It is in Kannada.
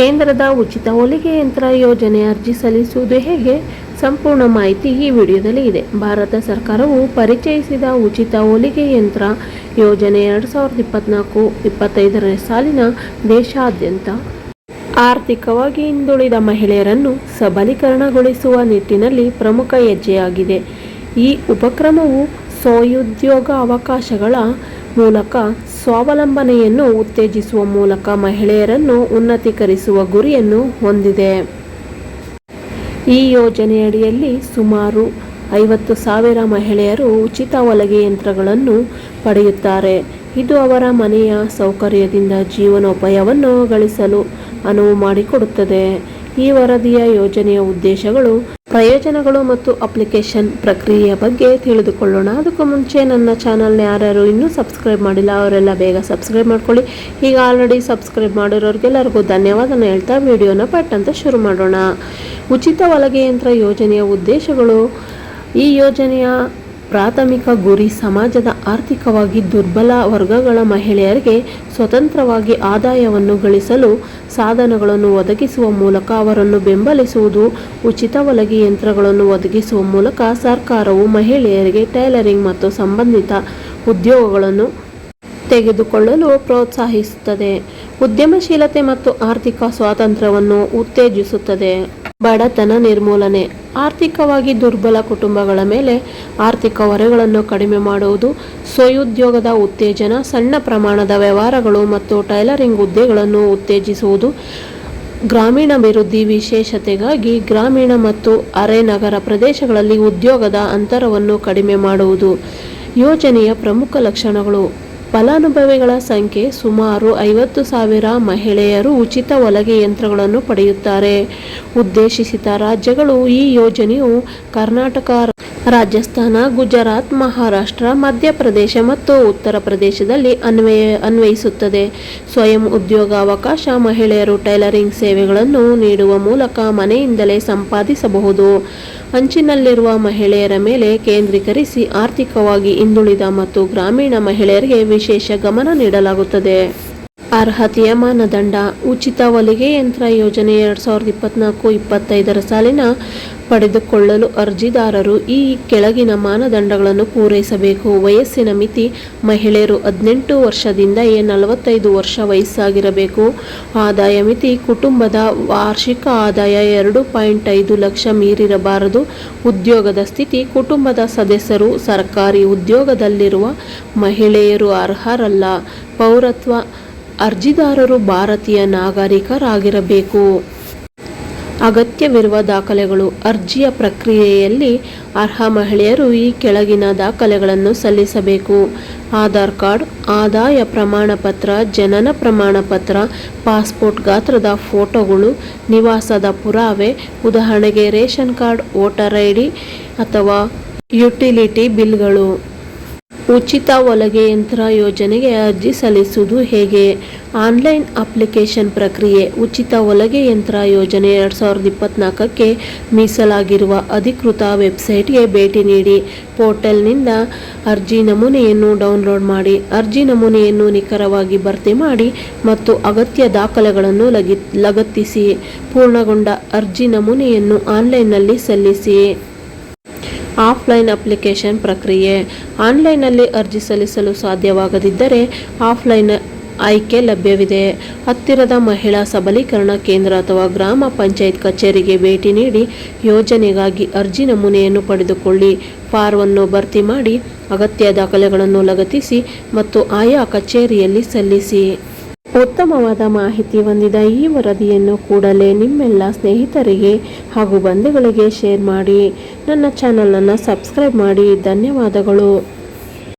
ಕೇಂದ್ರದ ಉಚಿತ ಹೊಲಿಗೆ ಯಂತ್ರ ಯೋಜನೆ ಅರ್ಜಿ ಸಲ್ಲಿಸುವುದು ಹೇಗೆ? ಸಂಪೂರ್ಣ ಮಾಹಿತಿ ಈ ವಿಡಿಯೋದಲ್ಲಿ ಇದೆ. ಭಾರತ ಸರ್ಕಾರವು ಪರಿಚಯಿಸಿದ ಉಚಿತ ಹೊಲಿಗೆ ಯಂತ್ರ ಯೋಜನೆ ಎರಡು ಸಾವಿರದ ಇಪ್ಪತ್ನಾಲ್ಕು ಇಪ್ಪತ್ತೈದರ ಸಾಲಿನ ದೇಶಾದ್ಯಂತ ಆರ್ಥಿಕವಾಗಿ ಹಿಂದುಳಿದ ಮಹಿಳೆಯರನ್ನು ಸಬಲೀಕರಣಗೊಳಿಸುವ ನಿಟ್ಟಿನಲ್ಲಿ ಪ್ರಮುಖ ಹೆಜ್ಜೆಯಾಗಿದೆ. ಈ ಉಪಕ್ರಮವು ಸ್ವಉದ್ಯೋಗ ಅವಕಾಶಗಳ ಮೂಲಕ ಸ್ವಾವಲಂಬನೆಯನ್ನು ಉತ್ತೇಜಿಸುವ ಮೂಲಕ ಮಹಿಳೆಯರನ್ನು ಉನ್ನತೀಕರಿಸುವ ಗುರಿಯನ್ನು ಹೊಂದಿದೆ. ಈ ಯೋಜನೆಯಡಿಯಲ್ಲಿ ಸುಮಾರು ಐವತ್ತು ಸಾವಿರ ಮಹಿಳೆಯರು ಉಚಿತ ಹೊಲಿಗೆ ಯಂತ್ರಗಳನ್ನು ಪಡೆಯುತ್ತಾರೆ. ಇದು ಅವರ ಮನೆಯ ಸೌಕರ್ಯದಿಂದ ಜೀವನೋಪಾಯವನ್ನು ಗಳಿಸಲು ಅನುವು ಮಾಡಿಕೊಡುತ್ತದೆ. ಈ ವರದಿಯ ಯೋಜನೆಯ ಉದ್ದೇಶಗಳು ಪ್ರಯೋಜನಗಳು ಮತ್ತು ಅಪ್ಲಿಕೇಶನ್ ಪ್ರಕ್ರಿಯೆಯ ಬಗ್ಗೆ ತಿಳಿದುಕೊಳ್ಳೋಣ. ಅದಕ್ಕೂ ಮುಂಚೆ ನನ್ನ ಚಾನಲ್ನ ಯಾರ್ಯಾರು ಇನ್ನೂ ಸಬ್ಸ್ಕ್ರೈಬ್ ಮಾಡಿಲ್ಲ, ಅವರೆಲ್ಲ ಬೇಗ ಸಬ್ಸ್ಕ್ರೈಬ್ ಮಾಡ್ಕೊಳ್ಳಿ. ಈಗ ಆಲ್ರೆಡಿ ಸಬ್ಸ್ಕ್ರೈಬ್ ಮಾಡಿರೋರಿಗೆಲ್ಲರಿಗೂ ಧನ್ಯವಾದನ ಹೇಳ್ತಾ ವಿಡಿಯೋನ ಪಟ್ ಅಂತ ಶುರು ಮಾಡೋಣ. ಉಚಿತ ಹೊಲಿಗೆ ಯಂತ್ರ ಯೋಜನೆಯ ಉದ್ದೇಶಗಳು. ಈ ಯೋಜನೆಯ ಪ್ರಾಥಮಿಕ ಗುರಿ ಸಮಾಜದ ಆರ್ಥಿಕವಾಗಿ ದುರ್ಬಲ ವರ್ಗಗಳ ಮಹಿಳೆಯರಿಗೆ ಸ್ವತಂತ್ರವಾಗಿ ಆದಾಯವನ್ನು ಗಳಿಸಲು ಸಾಧನಗಳನ್ನು ಒದಗಿಸುವ ಮೂಲಕ ಅವರನ್ನು ಬೆಂಬಲಿಸುವುದು, ಉಚಿತ ಒಲಗಿ ಯಂತ್ರಗಳನ್ನು ಒದಗಿಸುವ ಮೂಲಕ ಸರ್ಕಾರವು ಮಹಿಳೆಯರಿಗೆ ಟೈಲರಿಂಗ್ ಮತ್ತು ಸಂಬಂಧಿತ ಉದ್ಯೋಗಗಳನ್ನು ತೆಗೆದುಕೊಳ್ಳಲು ಪ್ರೋತ್ಸಾಹಿಸುತ್ತದೆ. ಉದ್ಯಮಶೀಲತೆ ಮತ್ತು ಆರ್ಥಿಕ ಸ್ವಾತಂತ್ರ್ಯವನ್ನು ಉತ್ತೇಜಿಸುತ್ತದೆ. ಬಡತನ ನಿರ್ಮೂಲನೆ, ಆರ್ಥಿಕವಾಗಿ ದುರ್ಬಲ ಕುಟುಂಬಗಳ ಮೇಲೆ ಆರ್ಥಿಕ ಹೊರೆಗಳನ್ನು ಕಡಿಮೆ ಮಾಡುವುದು ಸ್ವಯುದ್ಯೋಗದ ಉತ್ತೇಜನ, ಸಣ್ಣ ಪ್ರಮಾಣದ ವ್ಯವಹಾರಗಳು ಮತ್ತು ಟೈಲರಿಂಗ್ ಹುದ್ದೆಗಳನ್ನು ಉತ್ತೇಜಿಸುವುದು ಗ್ರಾಮೀಣಾಭಿವೃದ್ಧಿ ವಿಶೇಷತೆಗಾಗಿ ಗ್ರಾಮೀಣ ಮತ್ತು ಅರೆ ನಗರ ಪ್ರದೇಶಗಳಲ್ಲಿ ಉದ್ಯೋಗದ ಅಂತರವನ್ನು ಕಡಿಮೆ ಮಾಡುವುದು ಯೋಜನೆಯ ಪ್ರಮುಖ ಲಕ್ಷಣಗಳು. ಫಲಾನುಭವಿಗಳ ಸಂಖ್ಯೆ ಸುಮಾರು ಐವತ್ತು ಸಾವಿರ ಮಹಿಳೆಯರು ಉಚಿತ ಹೊಲಗೆ ಯಂತ್ರಗಳನ್ನು ಪಡೆಯುತ್ತಾರೆ. ಉದ್ದೇಶಿಸಿದ ರಾಜ್ಯಗಳು ಈ ಯೋಜನೆಯು ಕರ್ನಾಟಕ ರಾಜಸ್ಥಾನ, ಗುಜರಾತ್, ಮಹಾರಾಷ್ಟ್ರ, ಮಧ್ಯಪ್ರದೇಶ ಮತ್ತು ಉತ್ತರ ಪ್ರದೇಶದಲ್ಲಿ ಅನ್ವಯ, ಅನ್ವಯಿಸುತ್ತದೆ. ಸ್ವಯಂ ಉದ್ಯೋಗ ಅವಕಾಶ, ಮಹಿಳೆಯರು ಟೈಲರಿಂಗ್ ಸೇವೆಗಳನ್ನು ನೀಡುವ ಮೂಲಕ ಮನೆಯಿಂದಲೇ ಸಂಪಾದಿಸಬಹುದು. ಅಂಚಿನಲ್ಲಿರುವ ಮಹಿಳೆಯರ ಮೇಲೆ ಕೇಂದ್ರೀಕರಿಸಿ ಆರ್ಥಿಕವಾಗಿ ಹಿಂದುಳಿದ ಮತ್ತು ಗ್ರಾಮೀಣ ಮಹಿಳೆಯರಿಗೆ ವಿಶೇಷ ಗಮನ ನೀಡಲಾಗುತ್ತದೆ. ಅರ್ಹತೆಯ ಮಾನದಂಡ. ಉಚಿತ ಹೊಲಿಗೆ ಯಂತ್ರ ಯೋಜನೆ ಎರಡು ಸಾವಿರದ ಇಪ್ಪತ್ನಾಲ್ಕು ಇಪ್ಪತ್ತೈದರ ಸಾಲಿನ ಪಡೆದುಕೊಳ್ಳಲು ಅರ್ಜಿದಾರರು ಈ ಕೆಳಗಿನ ಮಾನದಂಡಗಳನ್ನು ಪೂರೈಸಬೇಕು. ವಯಸ್ಸಿನ ಮಿತಿ ಮಹಿಳೆಯರು ಹದಿನೆಂಟು ವರ್ಷದಿಂದ ನಲವತ್ತೈದು ವರ್ಷ ವಯಸ್ಸಾಗಿರಬೇಕು. ಆದಾಯ ಮಿತಿ ಕುಟುಂಬದ ವಾರ್ಷಿಕ ಆದಾಯ ಎರಡು ಪಾಯಿಂಟ್ ಐದು ಲಕ್ಷ ಮೀರಿರಬಾರದು. ಉದ್ಯೋಗದ ಸ್ಥಿತಿ ಕುಟುಂಬದ ಸದಸ್ಯರು ಸರ್ಕಾರಿ ಉದ್ಯೋಗದಲ್ಲಿರುವ ಮಹಿಳೆಯರು ಅರ್ಹರಲ್ಲ. ಪೌರತ್ವ ಅರ್ಜಿದಾರರು ಭಾರತೀಯ ನಾಗರಿಕರಾಗಿರಬೇಕು. ಅಗತ್ಯವಿರುವ ದಾಖಲೆಗಳು ಅರ್ಜಿಯ ಪ್ರಕ್ರಿಯೆಯಲ್ಲಿ ಅರ್ಹ ಮಹಿಳೆಯರು ಈ ಕೆಳಗಿನ ದಾಖಲೆಗಳನ್ನು ಸಲ್ಲಿಸಬೇಕು. ಆಧಾರ್ ಕಾರ್ಡ್, ಆದಾಯ ಪ್ರಮಾಣ ಪತ್ರ ಜನನ ಪ್ರಮಾಣ ಪತ್ರ ಪಾಸ್ಪೋರ್ಟ್ ಗಾತ್ರದ ಫೋಟೋಗಳು, ನಿವಾಸದ ಪುರಾವೆ, ಉದಾಹರಣೆಗೆ ration card, voter I D ಅಥವಾ ಯುಟಿಲಿಟಿ ಬಿಲ್ಗಳು. ಉಚಿತ ಹೊಲಗೆ ಯಂತ್ರ ಯೋಜನೆಗೆ ಅರ್ಜಿ ಸಲ್ಲಿಸುವುದು ಹೇಗೆ? ಆನ್ಲೈನ್ ಅಪ್ಲಿಕೇಶನ್ ಪ್ರಕ್ರಿಯೆ ಉಚಿತ ಹೊಲಗೆ ಯಂತ್ರ ಯೋಜನೆ ಎರಡು ಸಾವಿರದ ಇಪ್ಪತ್ನಾಲ್ಕಕ್ಕೆ ಮೀಸಲಾಗಿರುವ ಅಧಿಕೃತ ವೆಬ್ಸೈಟ್ಗೆ ಭೇಟಿ ನೀಡಿ. ಪೋರ್ಟಲ್ನಿಂದ ಅರ್ಜಿ ನಮೂನೆಯನ್ನು ಡೌನ್ಲೋಡ್ ಮಾಡಿ. ಅರ್ಜಿ ನಮೂನೆಯನ್ನು ನಿಖರವಾಗಿ ಭರ್ತಿ ಮಾಡಿ ಮತ್ತು ಅಗತ್ಯ ದಾಖಲೆಗಳನ್ನು ಲಗಿ, ಲಗತ್ತಿಸಿ. ಪೂರ್ಣಗೊಂಡ ಅರ್ಜಿ ನಮೂನೆಯನ್ನು ಆನ್ಲೈನ್ನಲ್ಲಿ ಸಲ್ಲಿಸಿ. ಆಫ್ಲೈನ್ ಅಪ್ಲಿಕೇಶನ್ ಪ್ರಕ್ರಿಯೆ. ಆನ್ಲೈನ್ನಲ್ಲಿ ಅರ್ಜಿ ಸಲ್ಲಿಸಲು ಸಾಧ್ಯವಾಗದಿದ್ದರೆ ಆಫ್ಲೈನ್ ಆಯ್ಕೆ ಲಭ್ಯವಿದೆ. ಹತ್ತಿರದ ಮಹಿಳಾ ಸಬಲೀಕರಣ ಕೇಂದ್ರ ಅಥವಾ ಗ್ರಾಮ ಪಂಚಾಯತ್ ಕಚೇರಿಗೆ ಭೇಟಿ ನೀಡಿ ಯೋಜನೆಗಾಗಿ ಅರ್ಜಿ ನಮೂನೆಯನ್ನು ಪಡೆದುಕೊಳ್ಳಿ. ಫಾರ್ವನ್ನು ಭರ್ತಿ ಮಾಡಿ ಅಗತ್ಯ ದಾಖಲೆಗಳನ್ನು ಲಗತ್ತಿಸಿ ಮತ್ತು ಆಯಾ ಕಚೇರಿಯಲ್ಲಿ ಸಲ್ಲಿಸಿ. ಉತ್ತಮವಾದ ಮಾಹಿತಿ ಹೊಂದಿದ ಈ ವರದಿಯನ್ನು ಕೂಡಲೇ ನಿಮ್ಮೆಲ್ಲ ಸ್ನೇಹಿತರಿಗೆ ಹಾಗೂ ಬಂಧುಗಳಿಗೆ ಶೇರ್ ಮಾಡಿ. ನನ್ನ ಚಾನಲನ್ನು ಸಬ್ಸ್ಕ್ರೈಬ್ ಮಾಡಿ. ಧನ್ಯವಾದಗಳು.